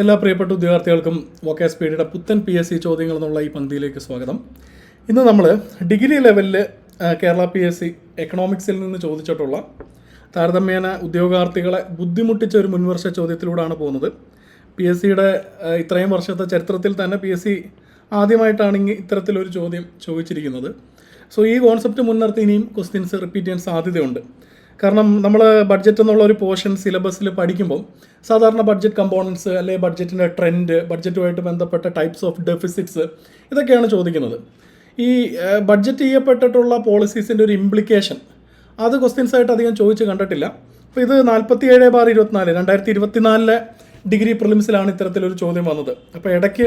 എല്ലാ പ്രിയപ്പെട്ട ഉദ്യോഗാർത്ഥികൾക്കും വോക്കെ സ്പീഡിയുടെ പുത്തൻ പി എസ് സി ചോദ്യങ്ങൾ എന്നുള്ള ഈ പന്തിയിലേക്ക് സ്വാഗതം. ഇന്ന് നമ്മൾ ഡിഗ്രി ലെവലിൽ കേരള പി എസ് സി എക്കണോമിക്സിൽ നിന്ന് ചോദിച്ചിട്ടുള്ള താരതമ്യേന ഉദ്യോഗാർത്ഥികളെ ബുദ്ധിമുട്ടിച്ച ഒരു മുൻവർഷ ചോദ്യത്തിലൂടെയാണ് പോകുന്നത്. പി എസ് സിയുടെ ഇത്രയും വർഷത്തെ ചരിത്രത്തിൽ തന്നെ പി എസ് സി ആദ്യമായിട്ടാണ് ഇത്തരത്തിലൊരു ചോദ്യം ചോദിച്ചിരിക്കുന്നത്. സോ ഈ കോൺസെപ്റ്റ് മുൻനിർത്തി ഇനിയും ക്വസ്റ്റ്യൻസ് റിപ്പീറ്റ് ചെയ്യാൻ സാധ്യതയുണ്ട്. കാരണം നമ്മൾ ബഡ്ജറ്റ് എന്നുള്ള ഒരു പോർഷൻ സിലബസിൽ പഠിക്കുമ്പോൾ സാധാരണ ബഡ്ജറ്റ് കമ്പോണൻസ് അല്ലെങ്കിൽ ബഡ്ജറ്റിന്റെ ട്രെൻഡ് ബഡ്ജറ്റുമായിട്ട് ബന്ധപ്പെട്ട ടൈപ്സ് ഓഫ് ഡെഫിസിറ്റ്സ് ഇതൊക്കെയാണ് ചോദിക്കുന്നത്. ഈ ബഡ്ജറ്റ് ചെയ്യപ്പെട്ടിട്ടുള്ള പോളിസീസിന്റെ ഒരു ഇംപ്ലിക്കേഷൻ അത് ക്വസ്റ്റ്യൻസ് ആയിട്ട് അധികം ചോദിച്ച് കണ്ടിട്ടില്ല. അപ്പോൾ ഇത് നാൽപ്പത്തി ഏഴ് ബാർ ഇരുപത്തിനാല് രണ്ടായിരത്തി ഇരുപത്തിനാലിലെ ഡിഗ്രി പ്രിലിംസിലാണ് ഇത്തരത്തിലൊരു ചോദ്യം വന്നത്. അപ്പോൾ ഇടയ്ക്ക്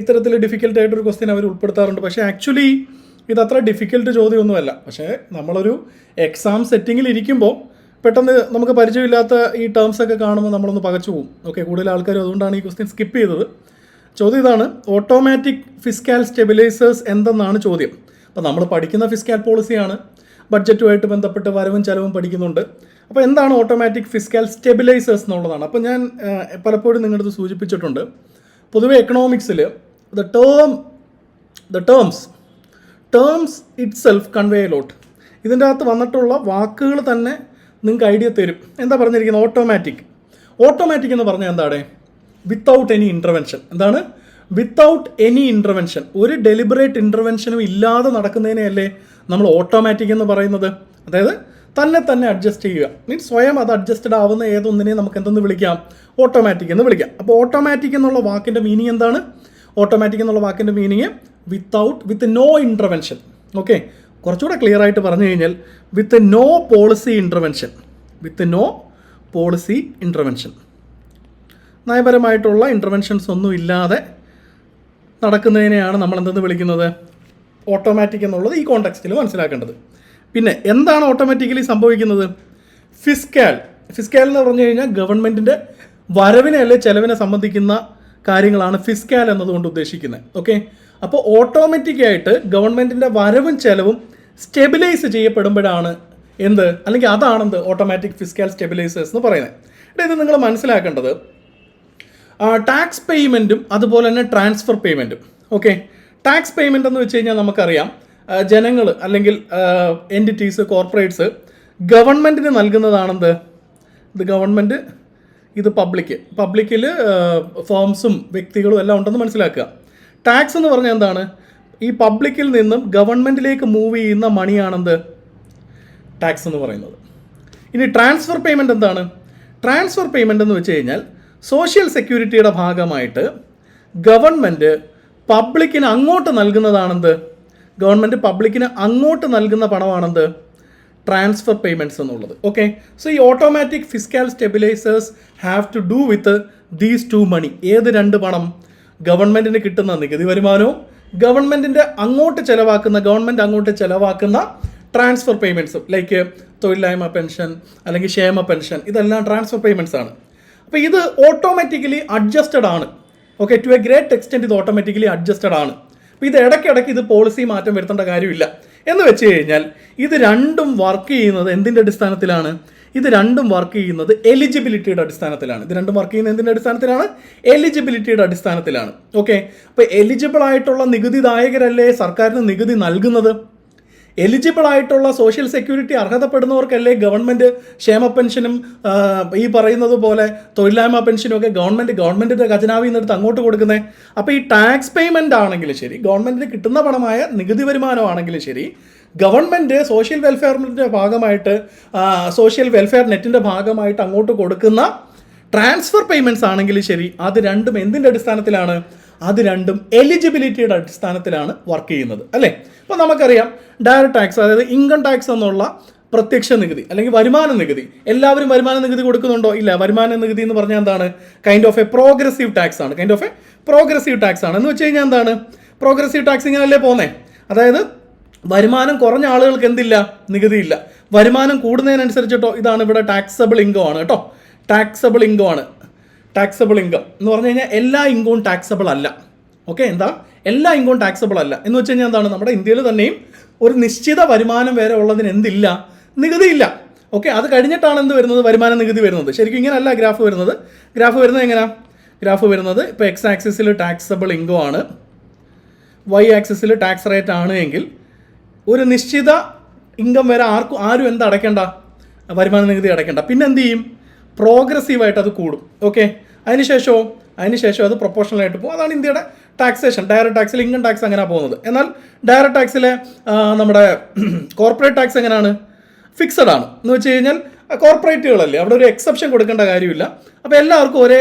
ഇത്തരത്തിൽ ഡിഫിക്കൽട്ടായിട്ടൊരു ക്വസ്റ്റ്യൻ അവർ ഉൾപ്പെടുത്താറുണ്ട്. പക്ഷേ ആക്ച്വലി ഇത് അത്ര ഡിഫിക്കൽട്ട് ചോദ്യമൊന്നുമല്ല. പക്ഷേ നമ്മളൊരു എക്സാം സെറ്റിങ്ങിൽ ഇരിക്കുമ്പോൾ പെട്ടെന്ന് നമുക്ക് പരിചയമില്ലാത്ത ഈ ടേംസ് ഒക്കെ കാണുമ്പോൾ നമ്മളൊന്ന് പകച്ചു പോകും ഓക്കെ കൂടുതൽ ആൾക്കാർ അതുകൊണ്ടാണ് ഈ ക്വസ്റ്റ്യൻ സ്കിപ്പ് ചെയ്തത്. ചോദ്യം ഇതാണ് ഓട്ടോമാറ്റിക് ഫിസ്കാൽ സ്റ്റെബിലൈസേഴ്സ് എന്തെന്നാണ് ചോദ്യം? അപ്പോൾ നമ്മൾ പഠിക്കുന്ന ഫിസ്കാൽ പോളിസിയാണ് ബഡ്ജറ്റുമായിട്ട് ബന്ധപ്പെട്ട് വരവും ചെലവും പഠിക്കുന്നുണ്ട്. അപ്പോൾ എന്താണ് ഓട്ടോമാറ്റിക് ഫിസ്കാൽ സ്റ്റെബിലൈസേഴ്സ് എന്നുള്ളതാണ്? അപ്പോൾ ഞാൻ പലപ്പോഴും അടുത്ത് സൂചിപ്പിച്ചിട്ടുണ്ട്. പൊതുവെ എക്കണോമിക്സിൽ the term the terms terms itself convey lot ഇതിന്റെ അകത്ത് വന്നിട്ടുള്ള വാക്കുകൾ തന്നെ നിങ്ങൾക്ക് ഐഡിയ തരും. എന്താ പറഞ്ഞിരിക്കുന്നത്? ഓട്ടോമാറ്റിക് ഓട്ടോമാറ്റിക് എന്ന് പറഞ്ഞാൽ എന്താണ്? വിത്തൗട്ട് എനി ഇന്റർവെൻഷൻ എന്താണ്? വിത്തൗട്ട് എനി ഇന്റർവെൻഷൻ ഒരു ഡെലിബറേറ്റ് ഇന്റർവെൻഷനും ഇല്ലാതെ നടക്കുന്നതിനെയല്ലേ നമ്മൾ ഓട്ടോമാറ്റിക് എന്ന് പറയുന്നത്. അതായത് തന്നെ തന്നെ അഡ്ജസ്റ്റ് ചെയ്യുക. മീൻസ് സ്വയം അത് അഡ്ജസ്റ്റഡ് ആവുന്ന ഏതൊന്നിനെയും നമുക്ക് എന്തെന്ന് വിളിക്കാം? ഓട്ടോമാറ്റിക് എന്ന് വിളിക്കാം. അപ്പോൾ ഓട്ടോമാറ്റിക് എന്നുള്ള വാക്കിന്റെ മീനിങ് എന്താണ്? ഓട്ടോമാറ്റിക് എന്നുള്ള വാക്കിന്റെ meaning without with no intervention okay കുറച്ചുകൂടെ ക്ലിയർ ആയിട്ട് പറഞ്ഞു കഴിഞ്ഞാൽ with no policy intervention with no policy intervention നയപരമായിട്ടുള്ള interventions ഒന്നും ഇല്ലാതെ നടക്കുന്നതിനെയാണ് നമ്മൾ എന്തെന്ന് വിളിക്കുന്നത്? ഓട്ടോമാറ്റിക് എന്നുള്ളത് ഈ കോണ്ടെക്സ്റ്റിൽ മനസ്സിലാക്കേണ്ടത്. പിന്നെ എന്താണ് ഓട്ടോമാറ്റിക്കലി സംഭവിക്കുന്നത്? ഫിസ്കാൽ ഫിസ്കാൽ എന്ന് പറഞ്ഞു കഴിഞ്ഞാൽ ഗവൺമെന്റിന്റെ വരവിനെ അല്ലെ ചെലവിനെ സംബന്ധിക്കുന്ന കാര്യങ്ങളാണ് ഫിസ്കാൽ എന്നതുകൊണ്ട് ഉദ്ദേശിക്കുന്നത്. ഓക്കെ അപ്പോൾ ഓട്ടോമാറ്റിക്കായിട്ട് ഗവൺമെന്റിന്റെ വരവും ചെലവും സ്റ്റെബിലൈസ് ചെയ്യപ്പെടുമ്പോഴാണ് എന്ത്? അല്ലെങ്കിൽ അതാണെന്ത് ഓട്ടോമാറ്റിക് ഫിസ്കാൽ സ്റ്റെബിലൈസേഴ്സ് എന്ന് പറയുന്നത്. ഇത് നിങ്ങൾ മനസ്സിലാക്കേണ്ടത് ടാക്സ് പേയ്മെന്റും അതുപോലെ തന്നെ ട്രാൻസ്ഫർ പേയ്മെന്റും ഓക്കെ ടാക്സ് പേയ്മെന്റ് എന്ന് വെച്ച് കഴിഞ്ഞാൽ നമുക്കറിയാം ജനങ്ങൾ അല്ലെങ്കിൽ എന്റിറ്റീസ് കോർപ്പറേറ്റ്സ് ഗവൺമെന്റിന് നൽകുന്നതാണെന്ത്? ഇത് ഗവൺമെന്റ് ഇത് പബ്ലിക് പബ്ലിക്കിൽ ഫോംസും വ്യക്തികളും എല്ലാം ഉണ്ടെന്ന് മനസ്സിലാക്കുക. ടാക്സ് എന്ന് പറഞ്ഞാൽ എന്താണ്? ഈ പബ്ലിക്കിൽ നിന്നും ഗവൺമെന്റിലേക്ക് മൂവ് ചെയ്യുന്ന മണിയാണെന്ത് ടാക്സ് എന്ന് പറയുന്നത്. ഇനി ട്രാൻസ്ഫർ പേയ്മെന്റ് എന്താണ്? ട്രാൻസ്ഫർ പേയ്മെന്റ് എന്ന് വെച്ച് കഴിഞ്ഞാൽ സോഷ്യൽ സെക്യൂരിറ്റിയുടെ ഭാഗമായിട്ട് ഗവൺമെന്റ് പബ്ലിക്കിന് അങ്ങോട്ട് നൽകുന്നതാണെന്ത് ഗവൺമെന്റ് പബ്ലിക്കിന് അങ്ങോട്ട് നൽകുന്ന പണമാണെന്ത്? ട്രാൻസ്ഫർ പേയ്മെന്റ്സ് എന്നുള്ളത്. ഓക്കെ സോ ഈ automatic fiscal stabilisers have to do with these two money ഏത് രണ്ട് പണം? ഗവൺമെന്റിന് കിട്ടുന്ന നികുതി വരുമാനവും ഗവൺമെന്റിന്റെ അങ്ങോട്ട് ചിലവാക്കുന്ന ഗവൺമെന്റ് അങ്ങോട്ട് ചിലവാക്കുന്ന ട്രാൻസ്ഫർ പേയ്മെന്റ്സും ലൈക്ക് തൊഴിലില്ലായ്മ പെൻഷൻ അല്ലെങ്കിൽ ക്ഷേമ പെൻഷൻ ഇതെല്ലാം ട്രാൻസ്ഫർ പേയ്മെന്റ്സ് ആണ്. അപ്പോൾ ഇത് ഓട്ടോമാറ്റിക്കലി അഡ്ജസ്റ്റഡ് ആണ്. Okay to a great extent ഇത് ഓട്ടോമാറ്റിക്കലി അഡ്ജസ്റ്റഡ് ആണ്. അപ്പോൾ ഇത് ഇടയ്ക്കിടയ്ക്ക് ഇത് പോളിസി മാറ്റം വരുത്തേണ്ട കാര്യമില്ല. എന്ന് വെച്ച് കഴിഞ്ഞാൽ ഇത് രണ്ടും വർക്ക് ചെയ്യുന്നത് എന്തിന്റെ അടിസ്ഥാനത്തിലാണ്? ഇത് രണ്ടും വർക്ക് ചെയ്യുന്നത് എലിജിബിലിറ്റിയുടെ അടിസ്ഥാനത്തിലാണ്. ഇത് രണ്ടും വർക്ക് ചെയ്യുന്നത് എന്തിന്റെ അടിസ്ഥാനത്തിലാണ്? എലിജിബിലിറ്റിയുടെ അടിസ്ഥാനത്തിലാണ്. ഓക്കെ അപ്പോൾ എലിജിബിൾ ആയിട്ടുള്ള നികുതിദായകരല്ലേ സർക്കാരിന് നികുതി നൽകുന്നത്? എലിജിബിൾ ആയിട്ടുള്ള സോഷ്യൽ സെക്യൂരിറ്റി അർഹതപ്പെടുന്നവർക്കല്ലേ ഗവൺമെന്റ് ക്ഷേമ പെൻഷനും ഈ പറയുന്നത് പോലെ തൊഴിലില്ലായ്മ പെൻഷനും ഒക്കെ ഗവൺമെന്റ് ഗവൺമെന്റിന്റെ ഖജനാവിൽ നിന്നെടുത്ത് അങ്ങോട്ട് കൊടുക്കുന്നത് അപ്പോൾ ഈ ടാക്സ് പേയ്മെന്റ് ആണെങ്കിലും ശരി ഗവൺമെന്റിന് കിട്ടുന്ന പണമായ നികുതി വരുമാനമാണെങ്കിലും ശരി ഗവൺമെന്റ് സോഷ്യൽ വെൽഫെയറിന്റെ ഭാഗമായിട്ട് സോഷ്യൽ വെൽഫെയർ നെറ്റിന്റെ ഭാഗമായിട്ട് അങ്ങോട്ട് കൊടുക്കുന്ന ട്രാൻസ്ഫർ പേയ്മെന്റ്സ് ആണെങ്കിലും ശരി അത് രണ്ടും എന്തിന്റെ അടിസ്ഥാനത്തിലാണ്? അത് രണ്ടും എലിജിബിലിറ്റിയുടെ അടിസ്ഥാനത്തിലാണ് വർക്ക് ചെയ്യുന്നത് അല്ലേ? അപ്പോൾ നമുക്കറിയാം ഡയറക്റ്റ് ടാക്സ് അതായത് ഇൻകം ടാക്സ് എന്നുള്ള പ്രത്യക്ഷ നികുതി അല്ലെങ്കിൽ വരുമാന നികുതി. എല്ലാവരും വരുമാന നികുതി കൊടുക്കുന്നുണ്ടോ? ഇല്ല. വരുമാന നികുതി എന്ന് പറഞ്ഞാൽ എന്താണ്? Kind of a progressive tax ആണ്. Kind of a progressive tax ആണ്. എന്ന് വെച്ച് കഴിഞ്ഞാൽ എന്താണ്? പ്രോഗ്രസീവ് ടാക്സ് ഇങ്ങനല്ലേ പോന്നേ? അതായത് വരുമാനം കുറഞ്ഞ ആളുകൾക്ക് എന്തില്ല? നികുതിയില്ല. വരുമാനം കൂടുന്നതിനനുസരിച്ചിട്ടോ ഇതാണ് ഇവിടെ ടാക്സബിൾ ഇൻകം ആണ് കേട്ടോ. ടാക്സബിൾ ഇൻകം ആണ്. ടാക്സബിൾ ഇൻകം എന്ന് പറഞ്ഞു കഴിഞ്ഞാൽ എല്ലാ ഇൻകവും ടാക്സബിൾ അല്ല. ഓക്കെ എന്താ? എല്ലാ ഇൻകവും ടാക്സബിൾ അല്ല. എന്ന് വെച്ച് കഴിഞ്ഞാൽ എന്താണ്? നമ്മുടെ ഇന്ത്യയിൽ തന്നെയും ഒരു നിശ്ചിത വരുമാനം വരെ ഉള്ളതിന് എന്തില്ല? നികുതിയില്ല. ഓക്കെ അത് കഴിഞ്ഞിട്ടാണ് എന്ത് വരുന്നത്? വരുമാന നികുതി വരുന്നത്. ശരിക്കും ഇങ്ങനെയല്ല ഗ്രാഫ് വരുന്നത്. ഗ്രാഫ് വരുന്നത് എങ്ങനെയാ ഗ്രാഫ് വരുന്നത് ഇപ്പോൾ എക്സ് ആക്സിസിൽ ടാക്സബിൾ ഇൻകം ആണ്. വൈ ആക്സിസിൽ ടാക്സ് റേറ്റ് ആണ് എങ്കിൽ ഒരു നിശ്ചിത ഇൻകം വരെ ആർക്കും ആരും എന്ത് അടയ്ക്കേണ്ട? വരുമാന നികുതി അടയ്ക്കേണ്ട. പിന്നെ എന്ത് ചെയ്യും? പ്രോഗ്രസീവായിട്ട് അത് കൂടും. ഓക്കെ? അതിനുശേഷമോ അതിനുശേഷം അത് പ്രൊപ്പോഷണൽ ആയിട്ട് പോകും. അതാണ് ഇന്ത്യയുടെ ടാക്സേഷൻ ഡയറക്റ്റ് ടാക്സിൽ ഇൻകം ടാക്സ് അങ്ങനെ പോകുന്നത്. എന്നാൽ ഡയറക്റ്റ് ടാക്സിലെ നമ്മുടെ കോർപ്പറേറ്റ് ടാക്സ് എങ്ങനെയാണ് ഫിക്സഡ് ആണ്. എന്ന് വെച്ച് കഴിഞ്ഞാൽ കോർപ്പറേറ്റുകളല്ലേ അവിടെ ഒരു എക്സെപ്ഷൻ കൊടുക്കേണ്ട കാര്യമില്ല. അപ്പോൾ എല്ലാവർക്കും ഒരേ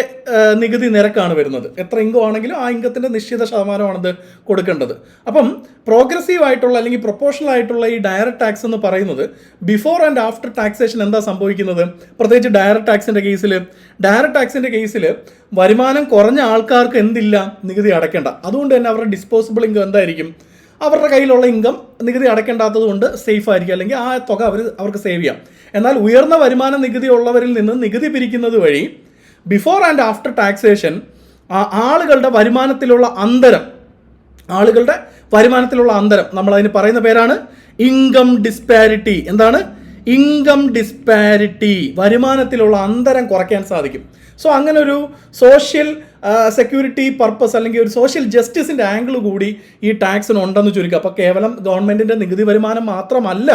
നികുതി നിരക്കാണ് വരുന്നത്. എത്ര ഇൻകം ആണെങ്കിലും ആ ഇൻകത്തിന്റെ നിശ്ചിത ശതമാനമാണത് കൊടുക്കേണ്ടത്. അപ്പം പ്രോഗ്രസീവ് ആയിട്ടുള്ള അല്ലെങ്കിൽ പ്രൊപ്പോഷണൽ ആയിട്ടുള്ള ഈ ഡയറക്റ്റ് ടാക്സ് എന്ന് പറയുന്നത് ബിഫോർ ആൻഡ് ആഫ്റ്റർ ടാക്സേഷൻ എന്താ സംഭവിക്കുന്നത്? പ്രത്യേകിച്ച് ഡയറക്റ്റ് ടാക്സിന്റെ കേസിൽ ഡയറക്റ്റ് ടാക്സിന്റെ കേസിൽ വരുമാനം കുറഞ്ഞ ആൾക്കാർക്ക് എന്തില്ല? നികുതി അടയ്ക്കേണ്ട. അതുകൊണ്ട് തന്നെ അവരുടെ ഡിസ്പോസിബിൾ ഇൻകം എന്തായിരിക്കും? അവരുടെ കയ്യിലുള്ള ഇൻകം നികുതി അടയ്ക്കേണ്ടാത്തത് കൊണ്ട് സേഫ് ആയിരിക്കും. അല്ലെങ്കിൽ ആ തുക അവർ അവർക്ക് സേവ് ചെയ്യാം. എന്നാൽ ഉയർന്ന വരുമാന നികുതി ഉള്ളവരിൽ നിന്ന് നികുതി പിരിക്കുന്നത് വഴി ബിഫോർ ആൻഡ് ആഫ്റ്റർ ടാക്സേഷൻ ആളുകളുടെ വരുമാനത്തിലുള്ള അന്തരം ആളുകളുടെ വരുമാനത്തിലുള്ള അന്തരം നമ്മൾ അതിന് പറയുന്ന പേരാണ് ഇൻകം ഡിസ്പാരിറ്റി എന്താണ്? ഇൻകം ഡിസ്പാരിറ്റി വരുമാനത്തിലുള്ള അന്തരം കുറയ്ക്കാൻ സാധിക്കും. സോ അങ്ങനെ ഒരു സോഷ്യൽ സെക്യൂരിറ്റി പർപ്പസ് അല്ലെങ്കിൽ ഒരു സോഷ്യൽ ജസ്റ്റിസിന്റെ ആംഗിൾ കൂടി ഈ ടാക്സിന് ഉണ്ടെന്ന് ചുരുക്കുക അപ്പോൾ കേവലം ഗവൺമെന്റിന്റെ നികുതി വരുമാനം മാത്രമല്ല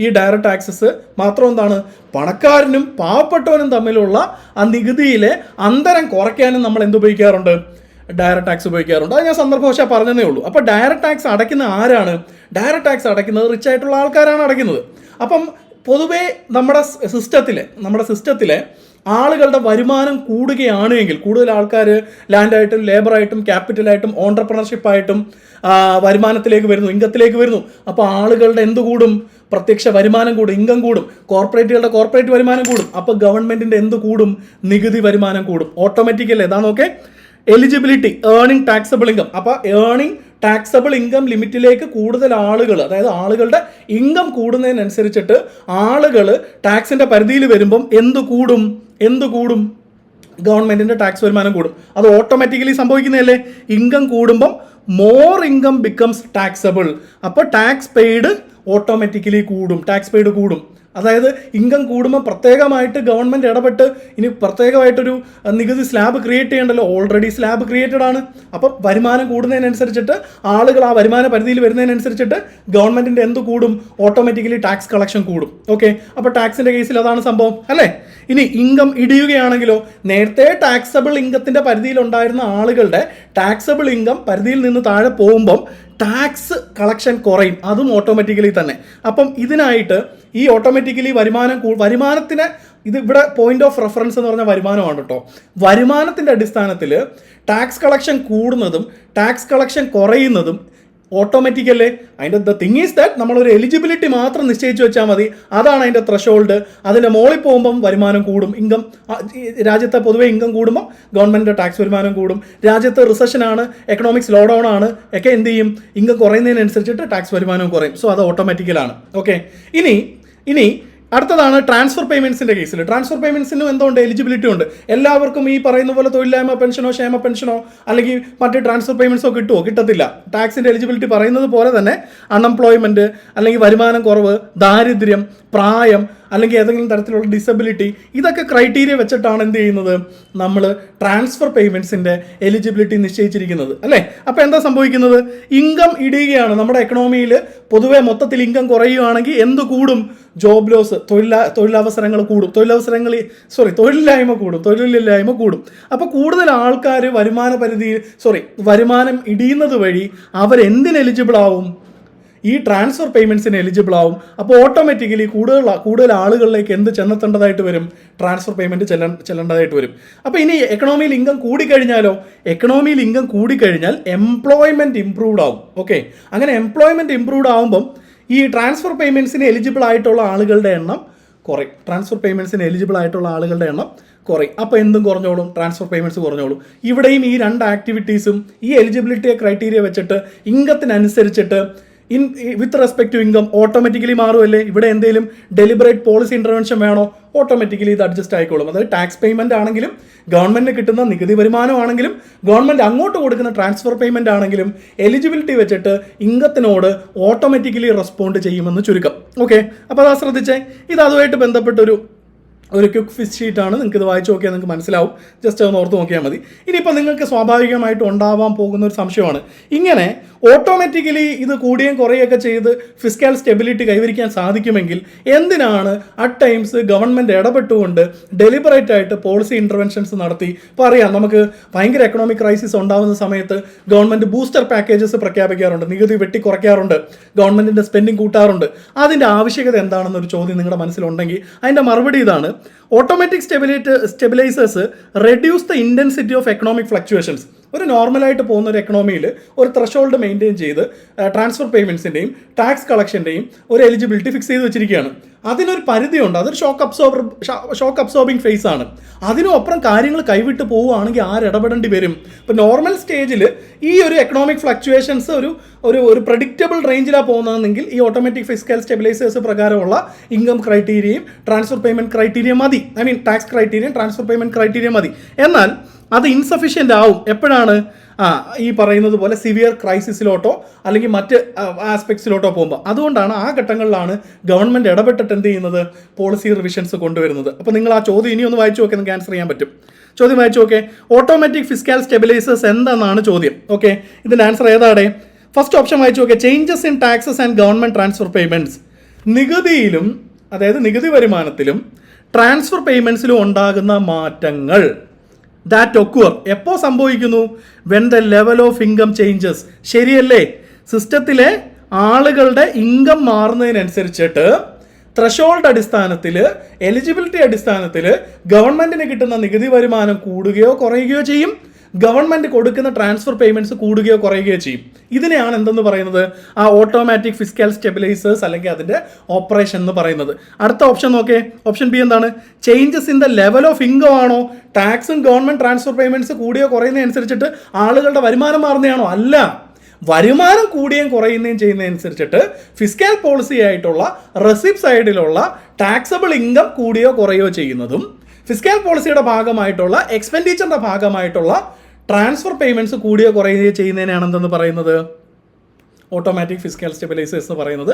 ഈ ഡയറക്റ്റ് ടാക്സസ് മാത്രം എന്താണ്? പണക്കാരനും പാവപ്പെട്ടവനും തമ്മിലുള്ള ആ നികുതിയിലെ അന്തരം കുറയ്ക്കാനും നമ്മൾ എന്തുപയോഗിക്കാറുണ്ട് ഡയറക്റ്റ് ടാക്സ് ഉപയോഗിക്കാറുണ്ട്. അത് ഞാൻ സന്ദർഭവശാ പറഞ്ഞതേ ഉള്ളൂ. അപ്പോൾ ഡയറക്റ്റ് ടാക്സ് അടയ്ക്കുന്ന ആരാണ്? ഡയറക്റ്റ് ടാക്സ് അടയ്ക്കുന്നത് റിച്ച് ആയിട്ടുള്ള ആൾക്കാരാണ് അടയ്ക്കുന്നത്. അപ്പം പൊതുവേ നമ്മുടെ സിസ്റ്റത്തിൽ നമ്മുടെ സിസ്റ്റത്തിലെ ആളുകളുടെ വരുമാനം കൂടുകയാണ് എങ്കിൽ കൂടുതൽ ആൾക്കാർ ലാൻഡായിട്ടും ലേബറായിട്ടും ക്യാപിറ്റലായിട്ടും ഓണ്ടർപ്രണർഷിപ്പായിട്ടും വരുമാനത്തിലേക്ക് വരുന്നു ഇൻകത്തിലേക്ക് വരുന്നു. അപ്പോൾ ആളുകളുടെ എന്ത് കൂടും? പ്രത്യക്ഷ വരുമാനം കൂടും ഇൻകം കൂടും. കോർപ്പറേറ്റുകളുടെ കോർപ്പറേറ്റ് വരുമാനം കൂടും. അപ്പോൾ ഗവൺമെന്റിന്റെ എന്ത് കൂടും? നികുതി വരുമാനം കൂടും. ഓട്ടോമാറ്റിക്കല്ലേ ഏതാ നോക്കേ. Eligibility earning taxable income. അപ്പോൾ ഏർണിംഗ് ടാക്സബിൾ ഇൻകം ലിമിറ്റിലേക്ക് കൂടുതൽ ആളുകൾ അതായത് ആളുകളുടെ ഇൻകം കൂടുന്നതിനനുസരിച്ചിട്ട് ആളുകൾ ടാക്സിന്റെ പരിധിയിൽ വരുമ്പം എന്ത് കൂടും? എന്ത് കൂടും? ഗവൺമെന്റിന്റെ ടാക്സ് വരുമാനം കൂടും. അത് ഓട്ടോമാറ്റിക്കലി സംഭവിക്കുന്നതല്ലേ? ഇൻകം കൂടുമ്പം മോർ ഇൻകം ബിക്കംസ് ടാക്സബിൾ അപ്പോൾ ടാക്സ് പെയ്ഡ് ഓട്ടോമാറ്റിക്കലി കൂടും. ടാക്സ് പെയ്ഡ് കൂടും. അതായത് ഇൻകം കൂടുമ്പോൾ പ്രത്യേകമായിട്ട് ഗവൺമെന്റ് ഇടപെട്ട് ഇനി പ്രത്യേകമായിട്ടൊരു നികുതി സ്ലാബ് ക്രിയേറ്റ് ചെയ്യണ്ടല്ലോ. ഓൾറെഡി സ്ലാബ് ക്രിയേറ്റഡ് ആണ്. അപ്പം വരുമാനം കൂടുന്നതിനനുസരിച്ചിട്ട് ആളുകൾ ആ വരുമാന പരിധിയിൽ വരുന്നതിനനുസരിച്ചിട്ട് ഗവൺമെന്റിന്റെ എന്ത് കൂടും? ഓട്ടോമാറ്റിക്കലി ടാക്സ് കളക്ഷൻ കൂടും. ഓക്കെ അപ്പോൾ ടാക്സിന്റെ കേസിൽ അതാണ് സംഭവം. അല്ലേ? ഇനി ഇൻകം ഇടിയുകയാണെങ്കിലോ നേരത്തെ ടാക്സബിൾ ഇൻകത്തിന്റെ പരിധിയിൽ ഉണ്ടായിരുന്ന ആളുകളുടെ ടാക്സബിൾ ഇൻകം പരിധിയിൽ നിന്ന് താഴെ പോകുമ്പം ടാക്സ് കളക്ഷൻ കുറയും. അതും ഓട്ടോമാറ്റിക്കലി തന്നെ. അപ്പം ഇതിനായിട്ട് ഈ ഓട്ടോമാറ്റിക്കലി വരുമാനം വരുമാനത്തിന് ഇത് ഇവിടെ പോയിന്റ് ഓഫ് റെഫറൻസ് എന്ന് പറഞ്ഞ വരുമാനമാണ് കേട്ടോ. വരുമാനത്തിന്റെ അടിസ്ഥാനത്തിൽ ടാക്സ് കളക്ഷൻ കൂടുന്നതും ടാക്സ് കളക്ഷൻ കുറയുന്നതും ഓട്ടോമാറ്റിക് അല്ലേ? അതിന്റെ ദ തിങ് ഈസ് ദാറ്റ് നമ്മളൊരു എലിജിബിലിറ്റി മാത്രം നിശ്ചയിച്ച് വെച്ചാൽ മതി. അതാണ് അതിന്റെ ത്രഷോൾഡ് അതിന്റെ മോളിൽ പോകുമ്പം വരുമാനം കൂടും. ഇൻകം രാജ്യത്തെ പൊതുവെ ഇൻകം കൂടുമ്പോൾ ഗവൺമെന്റിന്റെ ടാക്സ് വരുമാനം കൂടും. രാജ്യത്ത് റിസഷനാണ് എക്കണോമിക്സ് ലോ ഡൗൺ ആണ് ഒക്കെ എന്ത് ചെയ്യും? ഇൻകം കുറയുന്നതിനനുസരിച്ചിട്ട് ടാക്സ് വരുമാനവും കുറയും. സോ അത് ഓട്ടോമാറ്റിക്കലാണ് ഓക്കെ ഇനി ഇനി അടുത്തതാണ് ട്രാൻസ്ഫർ പേയ്മെന്റ്സിന്റെ കേസിൽ ട്രാൻസ്ഫർ പേയ്മെന്റ്സിനും എന്തുകൊണ്ട് എലിജിബിലിറ്റി ഉണ്ട്. എല്ലാവർക്കും ഈ പറയുന്ന പോലെ തൊഴിലില്ലായ്മ പെൻഷനോ ക്ഷേമ പെൻഷനോ അല്ലെങ്കിൽ മറ്റ് ട്രാൻസ്ഫർ പേയ്മെന്റ്സോ കിട്ടുമോ കിട്ടത്തില്ല. ടാക്സിന്റെ എലിജിബിലിറ്റി പറയുന്നത് പോലെ തന്നെ അൺഎംപ്ലോയ്മെന്റ് അല്ലെങ്കിൽ വരുമാനം കുറവ് ദാരിദ്ര്യം പ്രായം അല്ലെങ്കിൽ ഏതെങ്കിലും തരത്തിലുള്ള ഡിസബിലിറ്റി ഇതൊക്കെ ക്രൈറ്റീരിയ വെച്ചിട്ടാണ് എന്ത് ചെയ്യുന്നത്? നമ്മൾ ട്രാൻസ്ഫർ പേയ്മെന്റ്സിന്റെ എലിജിബിലിറ്റി നിശ്ചയിച്ചിരിക്കുന്നത്. അല്ലേ? അപ്പോൾ എന്താ സംഭവിക്കുന്നത്? ഇൻകം ഇടിയുകയാണ് നമ്മുടെ എക്കണോമിയിൽ പൊതുവെ മൊത്തത്തിൽ ഇൻകം കുറയുകയാണെങ്കിൽ എന്ത് കൂടും? ജോബ് ലോസ് തൊഴിലാ തൊഴിലവസരങ്ങൾ കൂടും. തൊഴിലവസരങ്ങൾ സോറി തൊഴിലില്ലായ്മ കൂടും. തൊഴിലില്ലായ്മ കൂടും. അപ്പോൾ കൂടുതൽ ആൾക്കാർ വരുമാന പരിധിയിൽ സോറി വരുമാനം ഇടിയുന്നത് വഴി അവരെന്തിന് എലിജിബിൾ ആവും? ഈ ട്രാൻസ്ഫർ പേയ്മെന്റ്സിന് എലിജിബിൾ ആവും. അപ്പോൾ ഓട്ടോമാറ്റിക്കലി കൂടുതൽ കൂടുതൽ ആളുകളിലേക്ക് എന്ത് ചെന്നെത്തേണ്ടതായിട്ട് വരും? ട്രാൻസ്ഫർ പേയ്മെന്റ് ചെല്ല ചെല്ലേണ്ടതായിട്ട് വരും. അപ്പോൾ ഇനി എക്കണോമിയിൽ ഇൻകം കൂടിക്കഴിഞ്ഞാലോ? എക്കണോമിയിൽ ഇൻകം കൂടിക്കഴിഞ്ഞാൽ എംപ്ലോയ്മെന്റ് ഇംപ്രൂവ്ഡ് ആവും. ഓക്കെ അങ്ങനെ എംപ്ലോയ്മെന്റ് ഇംപ്രൂവ്ഡ് ആവുമ്പം ഈ ട്രാൻസ്ഫർ പേയ്മെന്റ്സിന് എലിജിബിൾ ആയിട്ടുള്ള ആളുകളുടെ എണ്ണം കുറയും. ട്രാൻസ്ഫർ പേയ്മെന്റ്സിന് എലിജിബിൾ ആയിട്ടുള്ള ആളുകളുടെ എണ്ണം കുറയും. അപ്പോൾ എന്തും കുറഞ്ഞോളും. Transfer payments കുറഞ്ഞോളും. ഇവിടെയും ഈ രണ്ട് ആക്ടിവിറ്റീസും ഈ എലിജിബിലിറ്റി ക്രൈറ്റീരിയ വെച്ചിട്ട് ഇൻകത്തിനനുസരിച്ചിട്ട് in with respect to income automatically മാറുമല്ലേ ഇവിടെ എന്തെങ്കിലും ഡെലിബറേറ്റ് പോളിസി ഇന്റർവെൻഷൻ വേണോ? ഓട്ടോമാറ്റിക്കലി ഇത് അഡ്ജസ്റ്റ് ആയിക്കോളും. അതായത് ടാക്സ് പേയ്മെന്റ് ആണെങ്കിലും ഗവൺമെന്റിന് കിട്ടുന്ന നികുതി വരുമാനമാണെങ്കിലും ഗവൺമെന്റ് അങ്ങോട്ട് കൊടുക്കുന്ന ട്രാൻസ്ഫർ പേയ്മെന്റ് ആണെങ്കിലും എലിജിബിലിറ്റി വെച്ചിട്ട് ഇൻകത്തിനോട് ഓട്ടോമാറ്റിക്കലി റെസ്പോണ്ട് ചെയ്യുമെന്ന് ചുരുക്കം. ഓക്കെ അപ്പോൾ അതാ ശ്രദ്ധിച്ചേ. ഇത് അതുമായിട്ട് ബന്ധപ്പെട്ടൊരു ഒരു ക്വിക്ക് ഫിസ് ഷീറ്റാണ് നിങ്ങൾക്ക് ഇത് വായിച്ച് നോക്കിയാൽ നിങ്ങൾക്ക് മനസ്സിലാവും. ജസ്റ്റ് ഒന്ന് ഓർത്ത് നോക്കിയാൽ മതി. ഇനിയിപ്പോൾ നിങ്ങൾക്ക് സ്വാഭാവികമായിട്ട് ഉണ്ടാവാൻ പോകുന്ന ഒരു സംശയമാണ്. ഇങ്ങനെ ഓട്ടോമാറ്റിക്കലി ഇത് കൂടിയും കുറയുകയൊക്കെ ചെയ്ത് ഫിസിക്കൽ സ്റ്റെബിലിറ്റി കൈവരിക്കാൻ സാധിക്കുമെങ്കിൽ എന്തിനാണ് അറ്റ് ടൈംസ് ഗവൺമെന്റ് ഇടപെട്ടുകൊണ്ട് ഡെലിബറേറ്റ് ആയിട്ട് പോളിസി ഇന്റർവെൻഷൻസ് നടത്തി? ഇപ്പോൾ അറിയാം നമുക്ക് ഭയങ്കര എക്കണോമിക് ക്രൈസിസ് ഉണ്ടാകുന്ന സമയത്ത് ഗവൺമെന്റ് ബൂസ്റ്റർ പാക്കേജസ് പ്രഖ്യാപിക്കാറുണ്ട്. നികുതി വെട്ടി കുറയ്ക്കാറുണ്ട്. ഗവൺമെന്റിന്റെ സ്പെൻഡിങ് കൂട്ടാറുണ്ട്. അതിന്റെ ആവശ്യകത എന്താണെന്നൊരു ചോദ്യം നിങ്ങളുടെ മനസ്സിലുണ്ടെങ്കിൽ അതിന്റെ മറുപടി ഇതാണ്. Automatic stabilate stabilisers reduce the intensity of economic fluctuations ഒരു നോർമലായിട്ട് പോകുന്ന ഒരു എക്കണോമിയിൽ ഒരു ത്രഷോൾഡ് മെയിന്റെയിൻ ചെയ്ത് ട്രാൻസ്ഫർ പേയ്മെന്റ്സിന്റെയും ടാക്സ് കളക്ഷന്റെയും ഒരു എലിജിബിലിറ്റി ഫിക്സ് ചെയ്ത് വെച്ചിരിക്കുകയാണ്. അതിനൊരു പരിധിയുണ്ട്. അതൊരു shock absorber shock absorbing phase ആണ്. അതിനൊപ്പം കാര്യങ്ങൾ കൈവിട്ട് പോവുകയാണെങ്കിൽ ആര് ഇടപെടേണ്ടി വരും? ഇപ്പോൾ നോർമൽ സ്റ്റേജിൽ ഈ ഒരു എക്കണോമിക് ഫ്ലക്ച്വേഷൻസ് ഒരു ഒരു ഒരു പ്രഡിക്റ്റബിൾ റേഞ്ചിലാണ് പോകുന്നതെങ്കിൽ ഈ ഓട്ടോമാറ്റിക് ഫിസിക്കൽ സ്റ്റെബിലൈസേഴ്സ് പ്രകാരമുള്ള ഇൻകം ക്രൈറ്റീരിയയും ട്രാൻസ്ഫർ പേയ്മെന്റ് ക്രൈറ്റീരിയ മതി. ഐ മീൻ ടാക്സ് ക്രൈറ്റീരിയയും ട്രാൻസ്ഫർ പേയ്മെന്റ് ക്രൈറ്റീരിയ മതി. എന്നാൽ അത് ഇൻസഫിഷ്യന്റ് ആവും. എപ്പോഴാണ്? ആ ഈ പറയുന്നത് പോലെ സിവിയർ ക്രൈസിസിലോട്ടോ അല്ലെങ്കിൽ മറ്റ് ആസ്പെക്ട്സിലോട്ടോ പോകുമ്പോൾ അതുകൊണ്ടാണ് ആ ഘട്ടങ്ങളിലാണ് ഗവൺമെന്റ് ഇടപെട്ടിട്ട് എന്ത് ചെയ്യുന്നത്? പോളിസി റിവിഷൻസ് കൊണ്ടുവരുന്നത്. അപ്പോൾ നിങ്ങൾ ആ ചോദ്യം ഇനിയൊന്ന് വായിച്ചു നോക്കി നിങ്ങൾക്ക് ആൻസർ ചെയ്യാൻ പറ്റും. ചോദ്യം വായിച്ചു നോക്കെ ഓട്ടോമാറ്റിക് ഫിസ്കാൽ സ്റ്റെബിലൈസേഴ്സ് എന്താണെന്നാണ് ചോദ്യം. ഓക്കെ ഇതിന്റെ ആൻസർ ഏതാണ് ഫസ്റ്റ് ഓപ്ഷൻ വായിച്ചു നോക്കെ changes in taxes and government transfer payments നികുതിയിലും അതായത് നികുതി വരുമാനത്തിലും ട്രാൻസ്ഫർ പേയ്മെന്റ്സിലും ഉണ്ടാകുന്ന മാറ്റങ്ങൾ. ദാറ്റ് ഒക്വർ എപ്പോൾ സംഭവിക്കുന്നു? When the level of income changes ശരിയല്ലേ? സിസ്റ്റത്തിലെ ആളുകളുടെ ഇൻകം മാറുന്നതിനനുസരിച്ചിട്ട് ത്രഷോൾഡ് അടിസ്ഥാനത്തിൽ എലിജിബിലിറ്റി അടിസ്ഥാനത്തിൽ ഗവൺമെന്റിന് കിട്ടുന്ന നികുതി വരുമാനം കൂടുകയോ കുറയുകയോ ചെയ്യും. ഗവൺമെന്റ് കൊടുക്കുന്ന ട്രാൻസ്ഫർ പേയ്മെന്റ്സ് കൂടുകയോ കുറയുകയോ ചെയ്യും. ഇതിനെയാണ് എന്തെന്ന് പറയുന്നത്? ആ ഓട്ടോമാറ്റിക് ഫിസിക്കൽ സ്റ്റെബിലൈസേഴ്സ് അല്ലെങ്കിൽ അതിന്റെ ഓപ്പറേഷൻ എന്ന് പറയുന്നത്. അടുത്ത ഓപ്ഷൻ നോക്കേ. ഓപ്ഷൻ ബി എന്താണ്? Changes in the level of income ആണോ? ടാക്സും ഗവൺമെന്റ് ട്രാൻസ്ഫർ പേയ്മെന്റ്സ് കൂടിയോ കുറയുന്നതനുസരിച്ചിട്ട് ആളുകളുടെ വരുമാനം മാറുന്നതാണോ? അല്ല. വരുമാനം കൂടുകയും കുറയുകയും ചെയ്യുന്നതനുസരിച്ചിട്ട് ഫിസ്കൽ പോളിസി ആയിട്ടുള്ള റെസിപ്റ്റ് സൈഡിലുള്ള ടാക്സബിൾ ഇൻകം കൂടിയോ കുറയോ ചെയ്യുന്നതും ഫിസ്കൽ പോളിസിയുടെ ഭാഗമായിട്ടുള്ള എക്സ്പെൻഡിച്ചറിന്റെ ഭാഗമായിട്ടുള്ള ട്രാൻസ്ഫർ പേയ്മെന്റ്സ് കൂടിയോ കുറയുകയോ ചെയ്യുന്നതിനാണ് എന്തെന്ന് പറയുന്നത്? ഓട്ടോമാറ്റിക് ഫിസിക്കൽ സ്റ്റെബിലൈസേഴ്സ് എന്ന് പറയുന്നത്.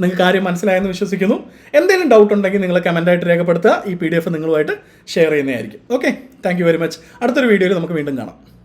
നിങ്ങൾക്ക് കാര്യം മനസ്സിലായെന്ന് വിശ്വസിക്കുന്നു. എന്തെങ്കിലും ഡൗട്ട് ഉണ്ടെങ്കിൽ നിങ്ങൾ കമന്റായിട്ട് രേഖപ്പെടുത്തുക. ഈ പി ഡി എഫ് നിങ്ങളുമായിട്ട് ഷെയർ ചെയ്യുന്നതായിരിക്കും. Okay thank you very much അടുത്തൊരു വീഡിയോയിൽ നമുക്ക് വീണ്ടും കാണാം.